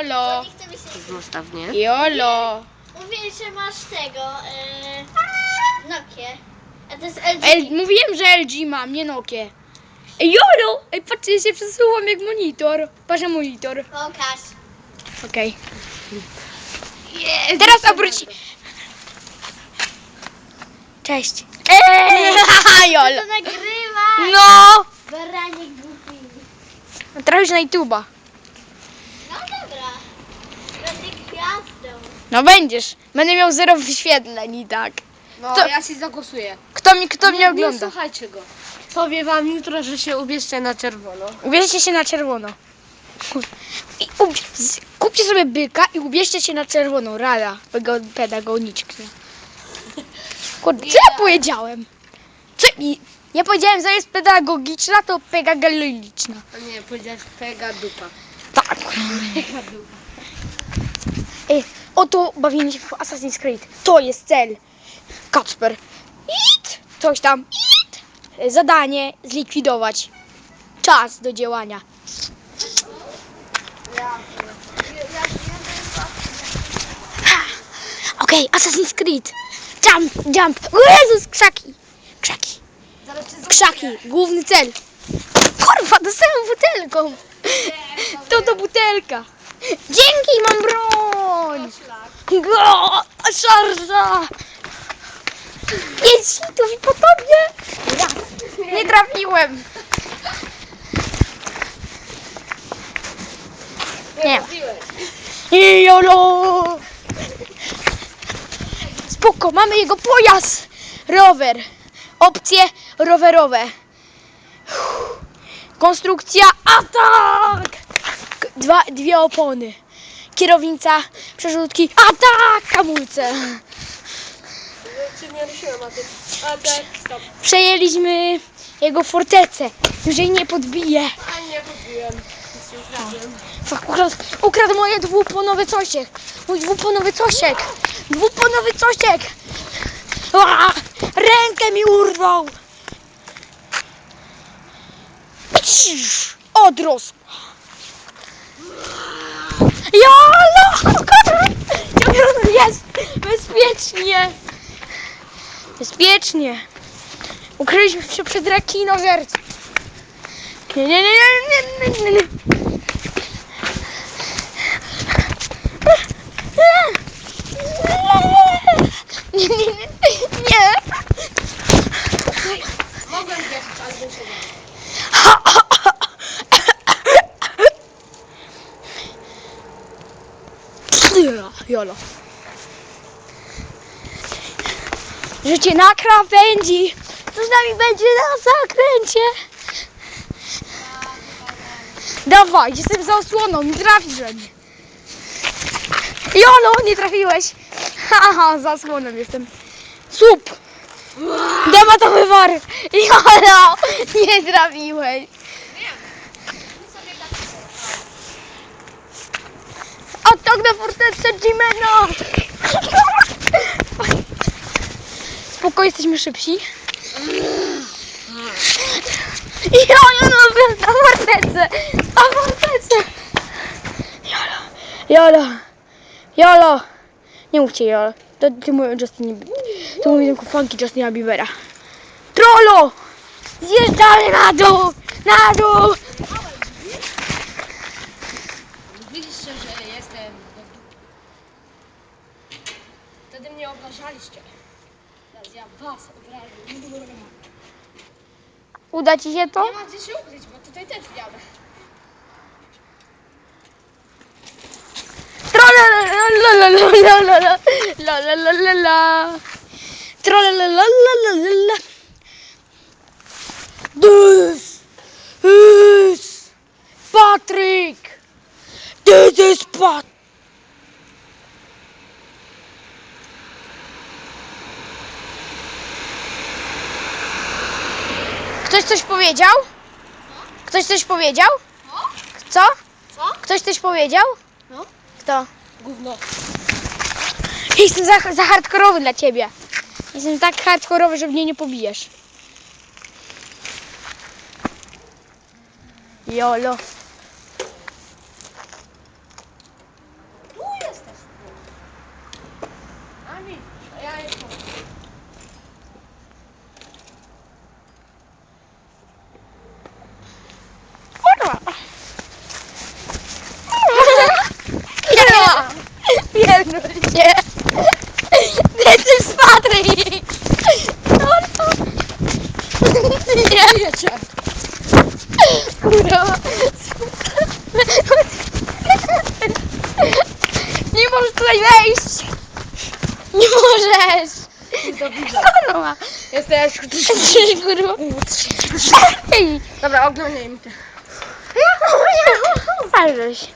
Jolo. Zostaw, nie? Jolo. Mówię, że masz tego... E... Nokię. A to jest LG. L, mówiłem, że LG mam, nie Nokia. Ej, Jolo! Ej, patrzcie, ja się przesuwam jak monitor. Patrz na monitor. Pokaż. Okej. Teraz obróci. Cześć. Eee, Jolo. To nagrywa! No! Baranie głupi. Trafisz na YouTube'a. No dobra. Będę gwiazdą. No będziesz. Będę miał zero wyświetleń i tak. No, To- ja się zagłosuję. Kto, mi, kto mnie Nie ogląda? słuchajcie go. Powiem wam jutro, że się ubierzcie na czerwono. Ubierzcie się na czerwono. I ubie- z- kupcie sobie byka i ubierzcie się na czerwono. Rada pego- pedagogiczna. Kurde, co ja powiedziałem? Co? I, ja powiedziałem, że jest pedagogiczna, to pedagogiczna. A nie, powiedziałeś pega dupa. Tak. Ej, oto bawienie się w Assassin's Creed. To jest cel. Kacper. It! Coś tam. It! Zadanie zlikwidować. Czas do działania. Okej, Assassin's Creed. Jump, jump. O Jezus, krzaki. Krzaki. Krzaki. Główny cel. Kurwa, dostałem butelką. To to butelka. Dzięki, mam broń. Go, szarża. Jest tu i po tobie. Nie trafiłem. Nie. I jolo. Spoko, mamy jego pojazd. Rower. Opcje rowerowe. Konstrukcja atak! Dwa, dwie opony. Kierownica, przerzutki, atak! Hamulce. Nie ruszyłem, a ty... A tak, stop. Przejęliśmy jego fortecę. Już jej nie podbije. A nie, podbiłem. Nic nie ukradłem. Fuck, ukradł, ukradł moje dwuponowy cosiek. Mój dwuponowy cosiek. Dwuponowy cosiek. A, rękę mi urwał. Odrosł. Jolo! Jest! Bezpiecznie! Bezpiecznie! Ukryliśmy się przed rekinogercą. Nie, nie, nie, nie, nie, nie, nie. Nie, nie, nie. Mogłem wjechać, ale bym się nie... Jolo. Życie na krawędzi. Co z nami będzie na zakręcie? Dawaj, jestem za osłoną, nie trafisz we mnie. Jolo, nie trafiłeś. Haha, za osłoną jestem. Słup. Dematowy war. Jolo, nie trafiłeś. Atak na fortecę Jimena! Spoko, jesteśmy szybsi. Ja, ja, no, na fortecę! Na fortecę! Jolo, Jolo, Jolo! Nie mówcie Jolo. To, to mówią Justin To mówią kufanki Justina Biebera. Trollo! Zjeżdżamy na dół! Na dół! się, że jestem do dupy. Wtedy mnie obrażaliście. Teraz ja was obrażę. Uda ci się to? Nie ma gdzie się ukryć, bo tutaj też jadę. Trolalalalala. Trolalalalala. Dus. Dus. Patryk. This is Pat. Ktoś coś powiedział? Ktoś coś powiedział? Co? Co? Ktoś coś powiedział? No. Kto? Gówno. Jestem za, za hardkorowy dla ciebie. Jestem tak hardkorowy, że mnie nie pobijesz. Jolo. Nie możesz tutaj wejść. Nie możesz. To. Kurwa. Jesteś... Kurwa. Ej. Dobra, oglądajmy to. Ale żeś.